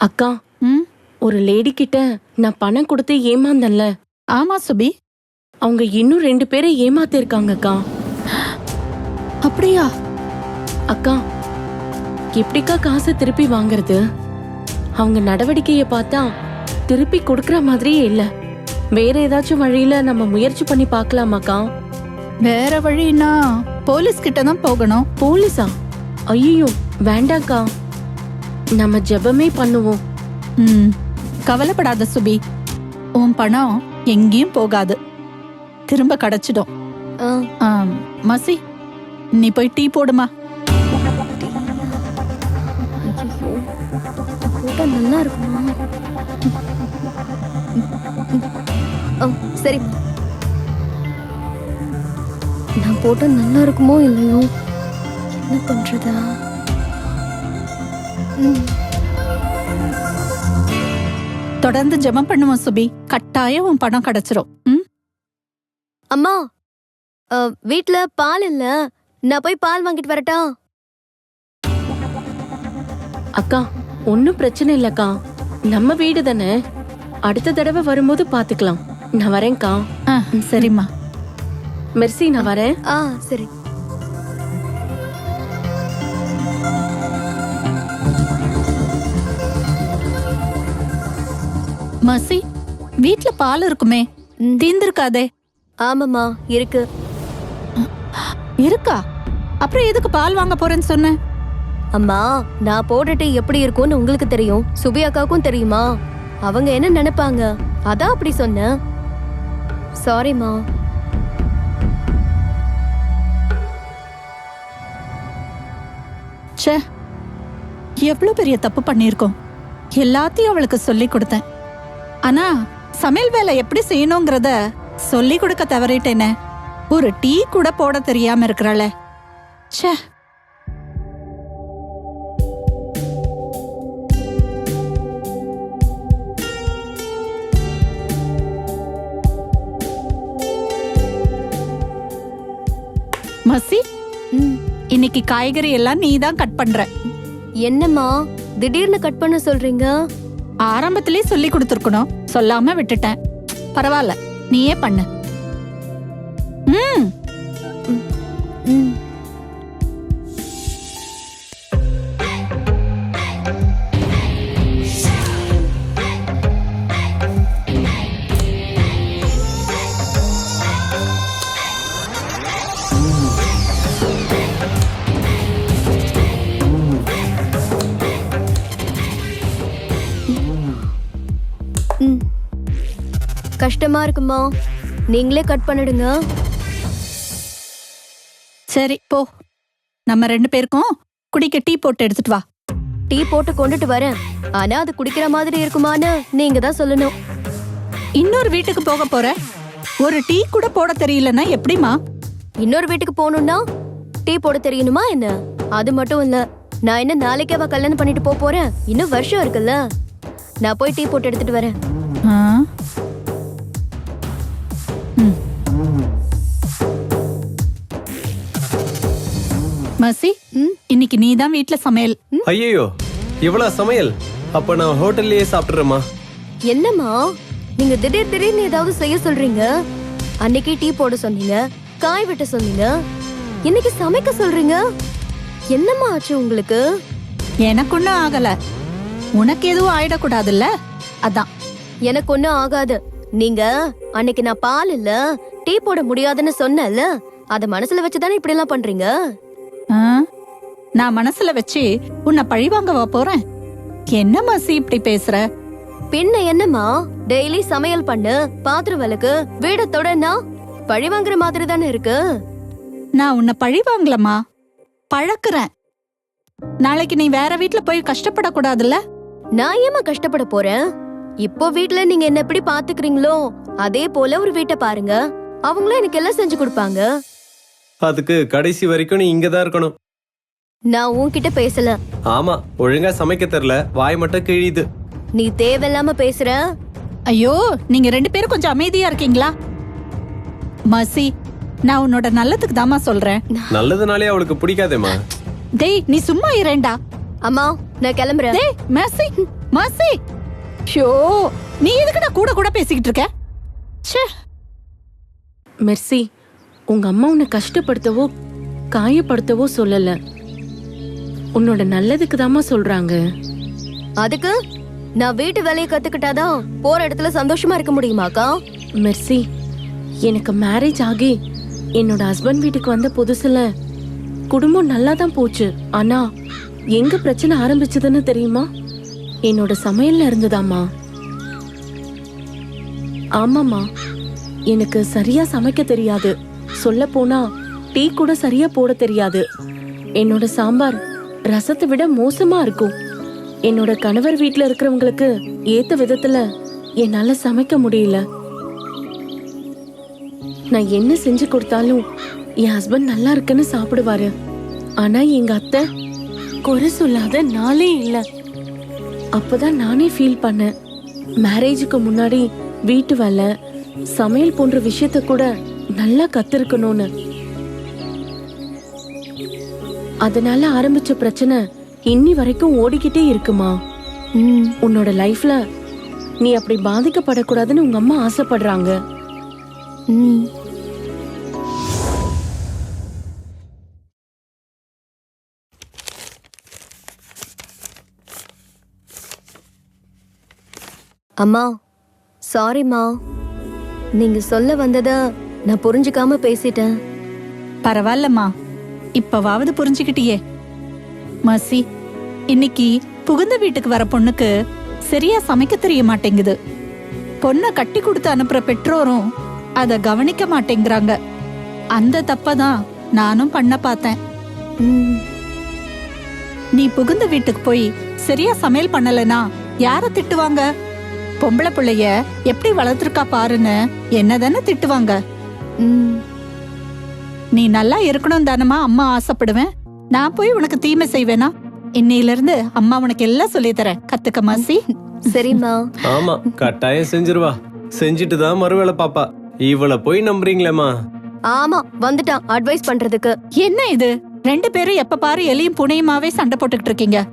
அக்கா ஒரு லேடி கிட்ட நான் பணம் கொடுத்து ஏமாந்தேன்ல. ஆமா சுபி. அவங்க இன்னும் ரெண்டு பேரை ஏமாத்திருக்காங்க அக்கா. அப்படியா? அக்கா எப்படிக்கா காசை திருப்பி வாங்குறது? அவங்க நடவடிக்கைய பார்த்தா திருப்பி கொடுக்கற மாதிரியே இல்ல. வேற ஏதாச்சும் வழியில நம்ம முயற்சி பண்ணி பார்க்கலாமாக்கா வேற வழின்னா போலீஸ் கிட்ட தான் போகணும். போலீஸா? ஐயோ வேண்டாக்கா நம்ம ஜெபமே பண்ணுவோம். ம் கவலைப்படாத சுபி. உன் பணம் எங்கேயும் போகாது. திரும்ப கிடைச்சிடும். ஆம், மசி நீ போய் டீ போடுமா? போட்டா நல்லா இருக்குமா? ஆ, சரி. நான் போட்டா நல்லா இருக்குமோ இல்லையோ? என்ன பண்றதா? தொடர்ந்து ஜெபம் பண்ணுவோம் சுபி. கட்டாயம் உன் பணம் கிடைச்சிரும். ம் அம்மா வீட்ல பால் இல்ல. நான் போய் பால் வாங்கிட்டு வரட்டா? அக்கா ஒன்னும் பிரச்சனை இல்லக்கா. நம்ம வீடு தானே. அடுத்த தடவை வரும்போது பாத்துக்கலாம். நான் வரேன்க்கா. ஆ, சரிம்மா. மெர்சி நான் வரேன். ஆ சரி. மசி வீட்ல பால் இருக்குமே தீந்திருக்காதே. ஆமாம்மா இருக்கு. இருக்கா? அப்புறம் எதுக்கு பால் வாங்க போறேன்னு சொன்ன? அம்மா நான் போட்டுட்டு எப்படி இருக்கும்னு உங்களுக்கு தெரியும். சுபி அக்காவுக்கும் தெரியுமா? அவங்க என்ன நினைப்பாங்க? அதான் அப்படி சொன்னேன் சாரிம்மா ச்சே எவ்வளவு பெரிய தப்பு பண்ணியிருக்கோம். எல்லாத்தையும் அவளுக்கு சொல்லி கொடுத்தேன். ஆனா சமையல் வேலை எப்படி செய்யணுங்கிறத சொல்லி கொடுக்க தவறிட்டேனே. ஒரு டீ கூட போட தெரியாம இருக்கிறாள. ச்சே. மசி ம், இன்னைக்கு காய்கறி எல்லாம் நீ தான் கட் பண்ற. என்னம்மா திடீர்னு கட் பண்ண சொல்றீங்க? ஆரம்பத்திலே சொல்லி கொடுத்துருக்கணும். சொல்லாம விட்டுட்டேன். பரவாயில்ல. நீயே பண்ணு. ம். ம், கஷ்டமா இருக்குமா? நீங்களே கட் பண்ணிடுங்க. சரி போ. நம்ம ரெண்டு பேருக்கும் குடிக்க டீ போட்டு எடுத்துட்டு வா. டீ போட்டு கொண்டுட்டு வரேன். ஆனா அது குடிக்கிற மாதிரி இருக்குமான்னு நீங்க தான் சொல்லணும். இன்னொரு வீட்டுக்கு போக போற? ஒரு டீ கூட போட தெரியலன்னா எப்படிமா இன்னொரு வீட்டுக்கு போகணும்னா டீ போட தெரியணுமா என்ன? அது மட்டும் இல்ல நான் என்ன நாளைக்கேவா கல்யாணம் பண்ணிட்டு போக போறேன். இன்னும் வருஷம் இருக்குல்ல. நான் போய் டீ போட்டு எடுத்துட்டு வரேன். மசி ம்? இன்னைக்கு நீ தான் வீட்ல சமையல். ஐயோ இவ்வளவு சமையல்? அப்ப நான் ஹோட்டல்லயே சாப்பிட்டுறேம்மா. என்னம்மா நீங்க திடீர் திடீர்னு ஏதாவது செய்ய சொல்றீங்க? அன்னைக்கு டீ போட சொன்னீங்க காய் வெட்ட சொன்னீங்க இன்னைக்கு சமைக்க சொல்றீங்க? என்னம்மா ஆச்சு உங்களுக்கு? எனக்கு ஒன்றும் ஆகல. உனக்கு எதுவும் ஆயிடக்கூடாதுல்ல? அதான். எனக்கு ஒண்ணும் ஆகாது. நீங்க அன்னைக்கு நான் பால் இல்ல டீ போட முடியாதுன்னு சொன்னேன்ல அத மனசுல வச்சுதானே இப்படி எல்லாம் பண்றீங்க? நான் மனசுல வச்சு உன்னை பழிவாங்கவா போறேன்? என்ன மசி இப்படி பேசுற? பின்ன என்னம்மா? டெய்லி சமையல் பண்ணு பாத்திரம் விளக்கு வீட தொடனா பழி வாங்குற மாதிரி தானே இருக்கு? நான் உன்னை பழி வாங்கலமா பழக்குறேன். நாளைக்கு நீ வேற வீட்ல போய் கஷ்டப்படக்கூடாதுல்ல? நான் ஏமா கஷ்டப்பட போறேன்? இப்போ வீட்ல நீங்க என்ன எப்படி பாத்துக்கிறீங்களோ அதே போல ஒரு வீட்டை பாருங்க. அவங்களும் எனக்கு எல்லாம் செஞ்சு கொடுப்பாங்க. அதுக்கு கடைசி வரைக்கும் நீ இங்கதான் இருக்கணும். நான் உன்கிட்ட பேசல. ஆமா ஒழுங்கா சமைக்க தெரியல. வாய் மட்டும் கிழியுது. நீ தேவையில்லாம பேசுற? ஐயோ நீங்க ரெண்டு பேரும் கொஞ்சம் அமைதியா இருக்கீங்களா? மசி நான் உன்னோட நல்லதுக்கு தாமா சொல்றேன். நல்லதுனாலே அவளுக்கு பிடிக்காதேம்மா. டேய் நீ சும்மா இரேண்டா அம்மா நான் கிளம்புறேன். டேய் மசி மாசி. ஷோ நீ எதுக்குடா கூட கூட பேசிக்கிட்டு இருக்க? ச்சே. மெர்சி உங்க அம்மா உன்னை கஷ்டப்படுத்தவோ காயப்படுத்தவோ சொல்லல. உன்னோட நல்லதுக்கு தாம்மா சொல்றாங்க. அதுக்கு? நான் வீட்டு வேலையை கத்துக்கிட்டாதான் போற இடத்துல சந்தோஷமா இருக்க முடியுமாக்கா? மெர்சி எனக்கு மேரேஜ் ஆகி என்னோட ஹஸ்பண்ட் வீட்டுக்கு வந்த புதுசுல குடும்பம் நல்லா தான் போச்சு. ஆனா எங்க பிரச்சனை ஆரம்பிச்சதுன்னு தெரியுமா? என்னோட சமையல்ல இருந்ததாம்மா. ஆமாம்மா எனக்கு சரியா சமைக்க தெரியாது. சொல்ல போனா டீ கூட சரியா போட தெரியாது. என்னோட சாம்பார் ரசத்தை விட மோசமா இருக்கும். என்னோட கணவர் வீட்ல இருக்கிறவங்களுக்கு ஏத்த விதத்துல என்னால சமைக்க முடியல. நான் என்ன செஞ்சு கொடுத்தாலும் என் ஹஸ்பண்ட் நல்லா இருக்குன்னு சாப்பிடுவாரு. ஆனா எங்க அத்தை குறை சொல்லாத நாளே இல்ல. அப்பதான் நானே ஃபீல் பண்ணேன். மேரேஜுக்கு முன்னாடி வீட்டு வேலை சமையல் போன்ற விஷயத்த கூட நல்லா கத்திருக்கணும்னு. அதனால ஆரம்பிச்ச பிரச்சனை இன்னி வரைக்கும் ஓடிக்கிட்டே இருக்குமா? ம். உன்னோட லைஃப்ல நீ அப்படி பாதிக்கப்படக்கூடாதுன்னு உங்க அம்மா ஆசைப்படுறாங்க. ம். அம்மா சாரிம்மா நீங்க சொல்ல வந்தத நான் புரிஞ்சுக்காம பேசிட்டேன். பரவாயில்லம்மா. இப்பவாவது புரிஞ்சுக்கிட்டியே. மசி இன்னைக்கு புகுந்த வீட்டுக்கு வர பொண்ணுக்கு சரியா சமைக்க தெரிய மாட்டேங்குது. பொண்ணை கட்டி கொடுத்து அனுப்புற பெற்றோரும் அத கவனிக்க மாட்டேங்கிறாங்க. அந்த தப்பதான் நானும் பண்ண பார்த்தேன். ம், நீ புகுந்த வீட்டுக்கு போய் சரியா சமையல் பண்ணலனா யார திட்டுவாங்க? பொம்பளை பிள்ளைய எப்படி வளர்த்துருக்கா பாருன்னு என்னதானே திட்டுவாங்க. ம். நீ நல்லா இருக்கணும் தானமா அம்மா ஆசைப்படுவேன். நான் போய் உனக்கு தீமை செய்வேனா? இன்னையில இருந்து அம்மா உனக்கு எல்லாம் சொல்லித் தரேன். கத்துக்க மாசி. சரிம்மா. ஆமா கட்டாயம் செஞ்சிருவா. செஞ்சுட்டு தான் மறுவேளை பாப்பா. இவளை போய் நம்புறீங்களேம்மா. ஆமா வந்துட்டான் அட்வைஸ் பண்றதுக்கு. என்ன இது? ரெண்டு பேரும் எப்ப பாரு எலியும் புனையுமாவே சண்டை போட்டுக்கிட்டு இருக்கீங்க.